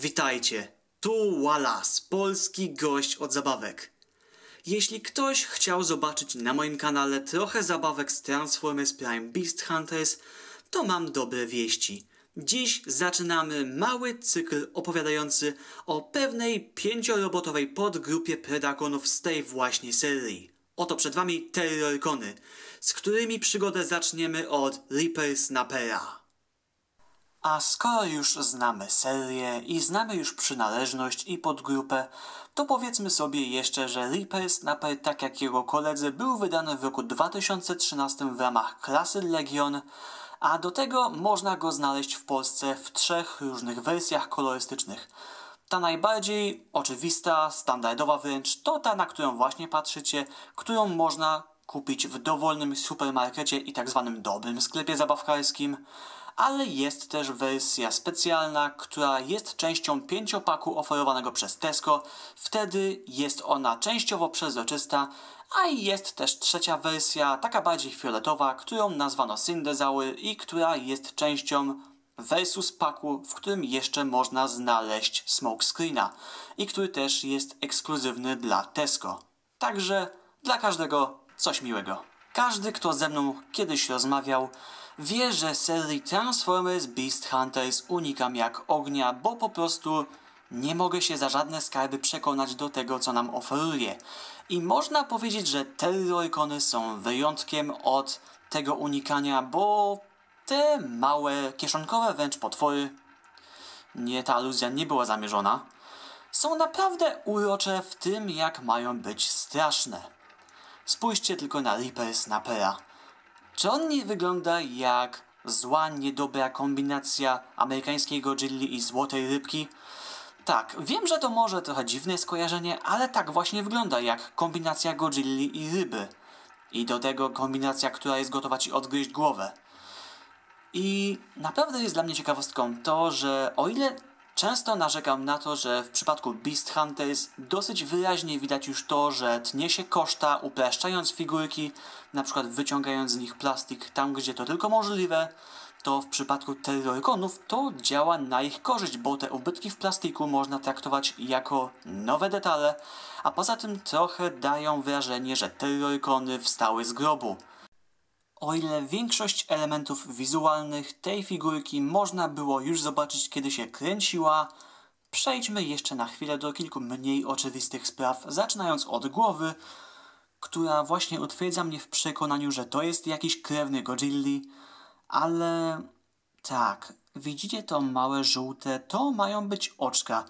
Witajcie, tu Wallace, polski gość od zabawek. Jeśli ktoś chciał zobaczyć na moim kanale trochę zabawek z Transformers Prime Beast Hunters, to mam dobre wieści. Dziś zaczynamy mały cykl opowiadający o pewnej pięciorobotowej podgrupie Predakonów z tej właśnie serii. Oto przed wami Terrorkony, z którymi przygodę zaczniemy od Reaper Snappera. A skoro już znamy serię i znamy już przynależność i podgrupę, to powiedzmy sobie jeszcze, że Reaper Snapper, tak jak jego koledzy, był wydany w roku 2013 w ramach klasy Legion, a do tego można go znaleźć w Polsce w trzech różnych wersjach kolorystycznych. Ta najbardziej oczywista, standardowa wręcz, to ta, na którą właśnie patrzycie, którą można kupić w dowolnym supermarkecie i tak zwanym dobrym sklepie zabawkarskim ale jest też wersja specjalna, która jest częścią pięciopaku oferowanego przez Tesco. Wtedy jest ona częściowo przezroczysta, a jest też trzecia wersja, taka bardziej fioletowa, którą nazwano Cindezaur i która jest częścią versus paku, w którym jeszcze można znaleźć smokescreena i który też jest ekskluzywny dla Tesco. Także dla każdego coś miłego. Każdy, kto ze mną kiedyś rozmawiał, wie, że serii Transformers Beast Hunters unikam jak ognia, bo po prostu nie mogę się za żadne skarby przekonać do tego, co nam oferuje. I można powiedzieć, że Terroricony są wyjątkiem od tego unikania, bo te małe, kieszonkowe wręcz potwory, nie, ta aluzja nie była zamierzona, są naprawdę urocze w tym, jak mają być straszne. Spójrzcie tylko na Reaper Snappera. Czy on nie wygląda jak zła, niedobra kombinacja amerykańskiej Godzilli i złotej rybki? Tak, wiem, że to może trochę dziwne skojarzenie, ale tak właśnie wygląda jak kombinacja Godzilli i ryby. I do tego kombinacja, która jest gotowa ci odgryźć głowę. I naprawdę jest dla mnie ciekawostką to, że o ile Często narzekam na to, że w przypadku Beast Hunters dosyć wyraźnie widać już to, że tnie się koszta upraszczając figurki, przykład wyciągając z nich plastik tam, gdzie to tylko możliwe, to w przypadku Terrorconów to działa na ich korzyść, bo te ubytki w plastiku można traktować jako nowe detale, a poza tym trochę dają wrażenie, że Terrorcony wstały z grobu. O ile większość elementów wizualnych tej figurki można było już zobaczyć, kiedy się kręciła, przejdźmy jeszcze na chwilę do kilku mniej oczywistych spraw, zaczynając od głowy, która właśnie utwierdza mnie w przekonaniu, że to jest jakiś krewny Godzilli, ale tak, widzicie to małe żółte, to mają być oczka.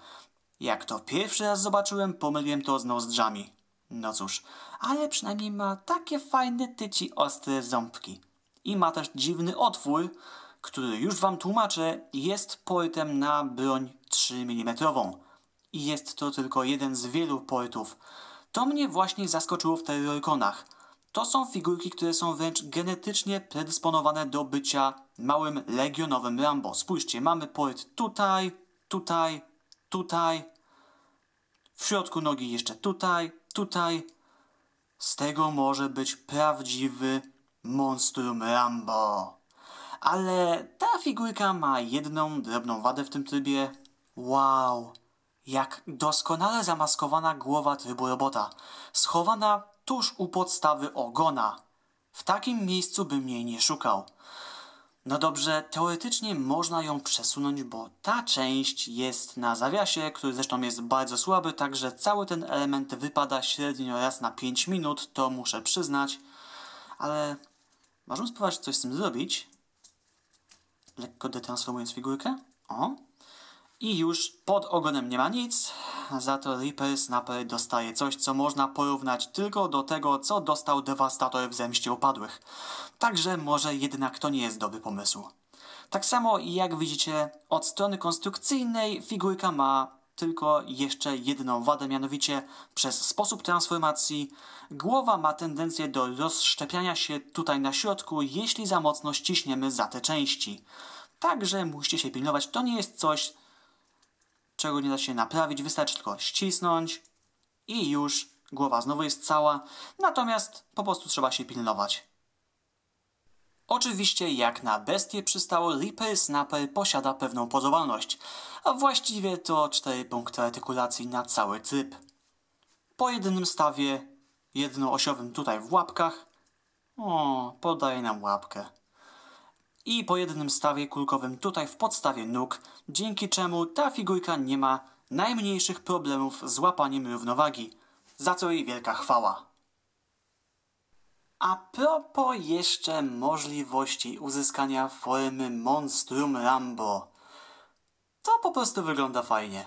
Jak to pierwszy raz zobaczyłem, pomyliłem to z nozdrzami. No cóż, ale przynajmniej ma takie fajne tyci ostre ząbki. I ma też dziwny otwór, który już wam tłumaczę, jest portem na broń 3 mm. I jest to tylko jeden z wielu portów. To mnie właśnie zaskoczyło w Terrorconach. To są figurki, które są wręcz genetycznie predysponowane do bycia małym legionowym Rambo. Spójrzcie, mamy port tutaj, tutaj, tutaj. W środku nogi jeszcze tutaj, tutaj. Z tego może być prawdziwy monstrum Rambo. Ale ta figurka ma jedną drobną wadę w tym trybie. Wow, jak doskonale zamaskowana głowa trybu robota, schowana tuż u podstawy ogona. W takim miejscu bym jej nie szukał. No dobrze, teoretycznie można ją przesunąć, bo ta część jest na zawiasie, który zresztą jest bardzo słaby, także cały ten element wypada średnio raz na 5 minut, to muszę przyznać. Ale możemy spróbować coś z tym zrobić. Lekko detransformując figurkę. O. I już pod ogonem nie ma nic, za to Reaper Snapper dostaje coś, co można porównać tylko do tego, co dostał Devastator w Zemście Upadłych. Także może jednak to nie jest dobry pomysł. Tak samo jak widzicie, od strony konstrukcyjnej figurka ma tylko jeszcze jedną wadę, mianowicie przez sposób transformacji głowa ma tendencję do rozszczepiania się tutaj na środku, jeśli za mocno ściśniemy za te części. Także musicie się pilnować, to nie jest coś, czego nie da się naprawić, wystarczy tylko ścisnąć i już głowa znowu jest cała, natomiast po prostu trzeba się pilnować. Oczywiście jak na bestię przystało, Ripper Snapper posiada pewną pozowalność, a właściwie to 4 punkty artykulacji na cały tryb. Po jednym stawie, jednoosiowym tutaj w łapkach, o, podaje nam łapkę. I po jednym stawie kulkowym tutaj w podstawie nóg, dzięki czemu ta figurka nie ma najmniejszych problemów z łapaniem równowagi, za co jej wielka chwała. A propos jeszcze możliwości uzyskania formy Monstrum Rambo. To po prostu wygląda fajnie.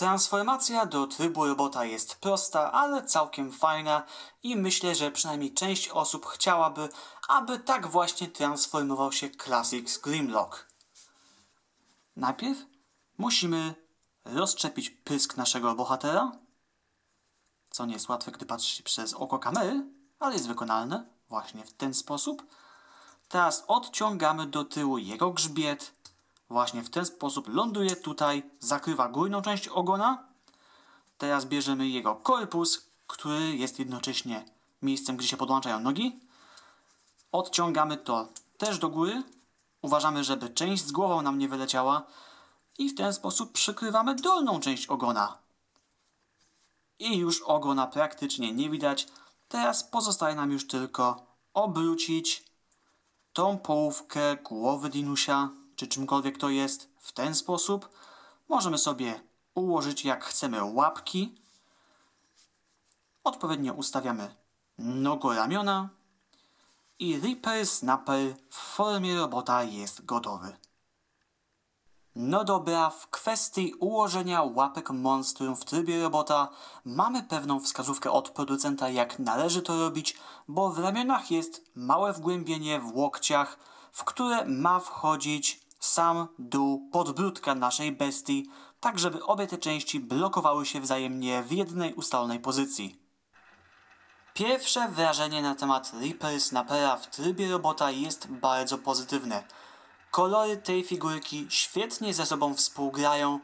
Transformacja do trybu robota jest prosta, ale całkiem fajna i myślę, że przynajmniej część osób chciałaby, aby tak właśnie transformował się Classics Grimlock. Najpierw musimy rozczepić pysk naszego bohatera, co nie jest łatwe, gdy patrzy przez oko kamery, ale jest wykonalne właśnie w ten sposób. Teraz odciągamy do tyłu jego grzbiet, właśnie w ten sposób ląduje tutaj, zakrywa górną część ogona. Teraz bierzemy jego korpus, który jest jednocześnie miejscem, gdzie się podłączają nogi. Odciągamy to też do góry. Uważamy, żeby część z głową nam nie wyleciała. I w ten sposób przykrywamy dolną część ogona. I już ogona praktycznie nie widać. Teraz pozostaje nam już tylko obrócić tą połówkę głowy dinusia, czy czymkolwiek to jest, w ten sposób. Możemy sobie ułożyć jak chcemy łapki. Odpowiednio ustawiamy nogoramiona i Reaper Snapper w formie robota jest gotowy. No dobra, w kwestii ułożenia łapek monstrum w trybie robota mamy pewną wskazówkę od producenta jak należy to robić, bo w ramionach jest małe wgłębienie w łokciach, w które ma wchodzić sam dół podbródka naszej bestii, tak żeby obie te części blokowały się wzajemnie w jednej ustalonej pozycji. Pierwsze wrażenie na temat Reaper Snappera w trybie robota jest bardzo pozytywne. Kolory tej figurki świetnie ze sobą współgrają,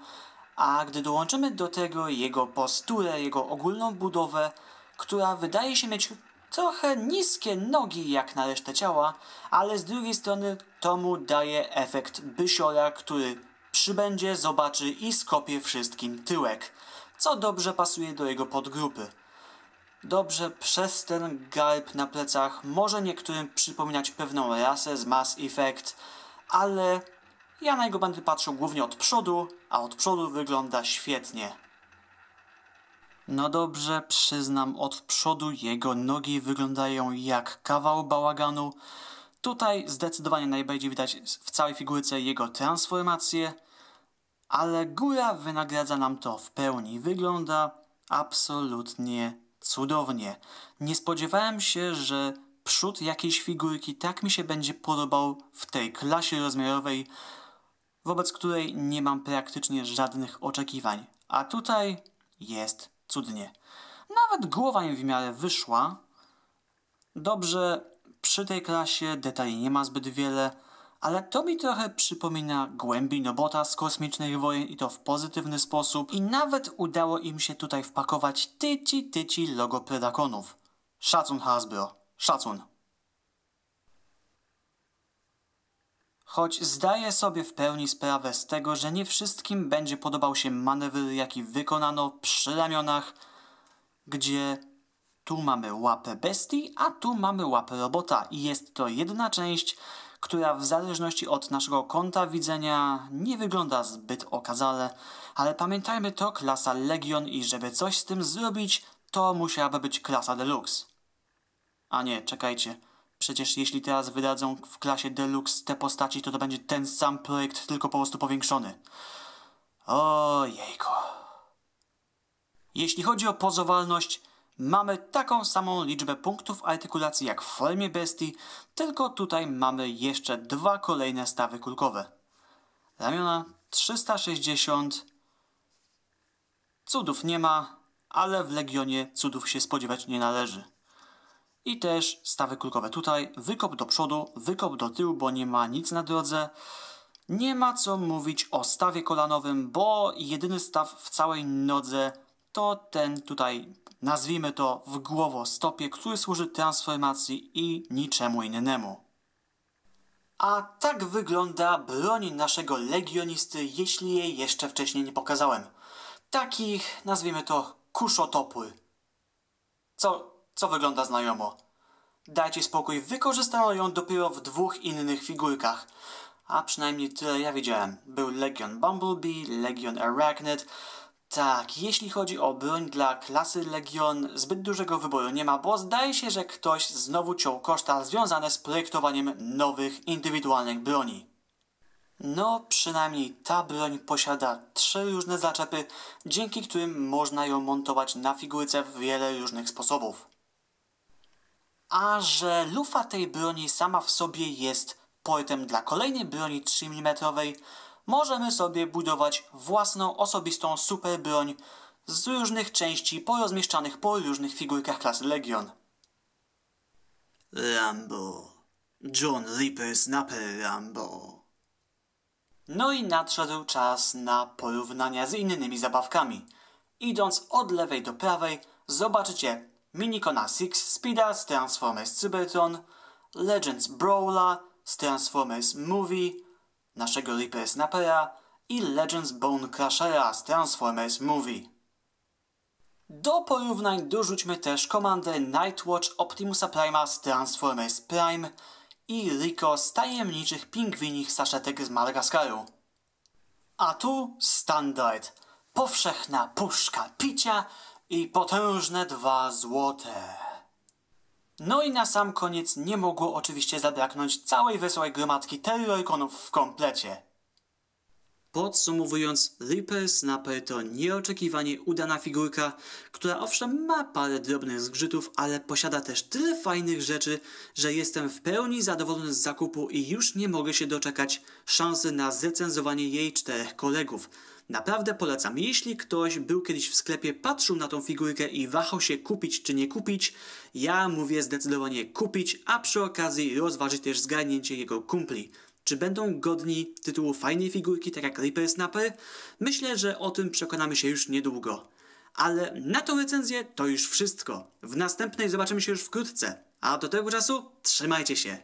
a gdy dołączymy do tego jego posturę, jego ogólną budowę, która wydaje się mieć trochę niskie nogi jak na resztę ciała, ale z drugiej strony to mu daje efekt bysiora, który przybędzie, zobaczy i skopie wszystkim tyłek, co dobrze pasuje do jego podgrupy. Dobrze przez ten garb na plecach może niektórym przypominać pewną rasę z Mass Effect, ale ja na niego będę patrzył głównie od przodu, a od przodu wygląda świetnie. No dobrze, przyznam, od przodu jego nogi wyglądają jak kawał bałaganu. Tutaj zdecydowanie najbardziej widać w całej figurce jego transformację, ale góra wynagradza nam to w pełni. Wygląda absolutnie cudownie. Nie spodziewałem się, że przód jakiejś figurki tak mi się będzie podobał w tej klasie rozmiarowej, wobec której nie mam praktycznie żadnych oczekiwań. A tutaj jest cudnie. Nawet głowa im w miarę wyszła. Dobrze, przy tej klasie detali nie ma zbyt wiele, ale to mi trochę przypomina głębi Nobota z kosmicznych wojen i to w pozytywny sposób. I nawet udało im się tutaj wpakować tyci tyci logo Predakonów. Szacun Hasbro. Szacun. Choć zdaję sobie w pełni sprawę z tego, że nie wszystkim będzie podobał się manewr, jaki wykonano przy ramionach, gdzie tu mamy łapę bestii, a tu mamy łapę robota i jest to jedna część, która w zależności od naszego kąta widzenia nie wygląda zbyt okazale, ale pamiętajmy to klasa Legion i żeby coś z tym zrobić, to musiałaby być klasa Deluxe. A nie, czekajcie. Przecież jeśli teraz wydadzą w klasie Deluxe te postaci, to to będzie ten sam projekt, tylko po prostu powiększony. Ojejku. Jeśli chodzi o pozowalność, mamy taką samą liczbę punktów artykulacji jak w formie bestii, tylko tutaj mamy jeszcze dwa kolejne stawy kulkowe. Ramiona 360. Cudów nie ma, ale w Legionie cudów się spodziewać nie należy. I też stawy kulkowe tutaj, wykop do przodu, wykop do tyłu, bo nie ma nic na drodze. Nie ma co mówić o stawie kolanowym, bo jedyny staw w całej nodze to ten tutaj, nazwijmy to w głowostopie, który służy transformacji i niczemu innemu. A tak wygląda broń naszego legionisty, jeśli jej jeszcze wcześniej nie pokazałem. Taki, nazwijmy to, kuszotopór. Co, co wygląda znajomo? Dajcie spokój, wykorzystano ją dopiero w dwóch innych figurkach. A przynajmniej tyle ja widziałem. Był Legion Bumblebee, Legion Arachnid. Tak, jeśli chodzi o broń dla klasy Legion, zbyt dużego wyboru nie ma, bo zdaje się, że ktoś znowu ciął koszta związane z projektowaniem nowych, indywidualnych broni. No, przynajmniej ta broń posiada trzy różne zaczepy, dzięki którym można ją montować na figurce w wiele różnych sposobów. A że lufa tej broni sama w sobie jest portem dla kolejnej broni 3 mm, możemy sobie budować własną osobistą super broń z różnych części porozmieszczanych po różnych figurkach klasy Legion. Rambo. John Reaper Snapper Rambo. No i nadszedł czas na porównania z innymi zabawkami. Idąc od lewej do prawej, zobaczycie Minikona Six Speeda z Transformers Cybertron, Legends Brawla z Transformers Movie, naszego Reaper Snappera i Legends Bone Crushera z Transformers Movie. Do porównań dorzućmy też komandę Nightwatch Optimusa Prima z Transformers Prime i Rico z tajemniczych pingwinich saszetek z Madagaskaru. A tu standard. Powszechna puszka picia i potężne dwa złote. No i na sam koniec nie mogło oczywiście zabraknąć całej wesołej gromadki terrorkonów w komplecie. Podsumowując, Reaper Snapper to nieoczekiwanie udana figurka, która owszem ma parę drobnych zgrzytów, ale posiada też tyle fajnych rzeczy, że jestem w pełni zadowolony z zakupu i już nie mogę się doczekać szansy na zrecenzowanie jej czterech kolegów. Naprawdę polecam. Jeśli ktoś był kiedyś w sklepie, patrzył na tą figurkę i wahał się kupić czy nie kupić, ja mówię zdecydowanie kupić, a przy okazji rozważyć też zgarnięcie jego kumpli. Czy będą godni tytułu fajnej figurki, tak jak Reaper Snapper? Myślę, że o tym przekonamy się już niedługo. Ale na tą recenzję to już wszystko. W następnej zobaczymy się już wkrótce. A do tego czasu trzymajcie się.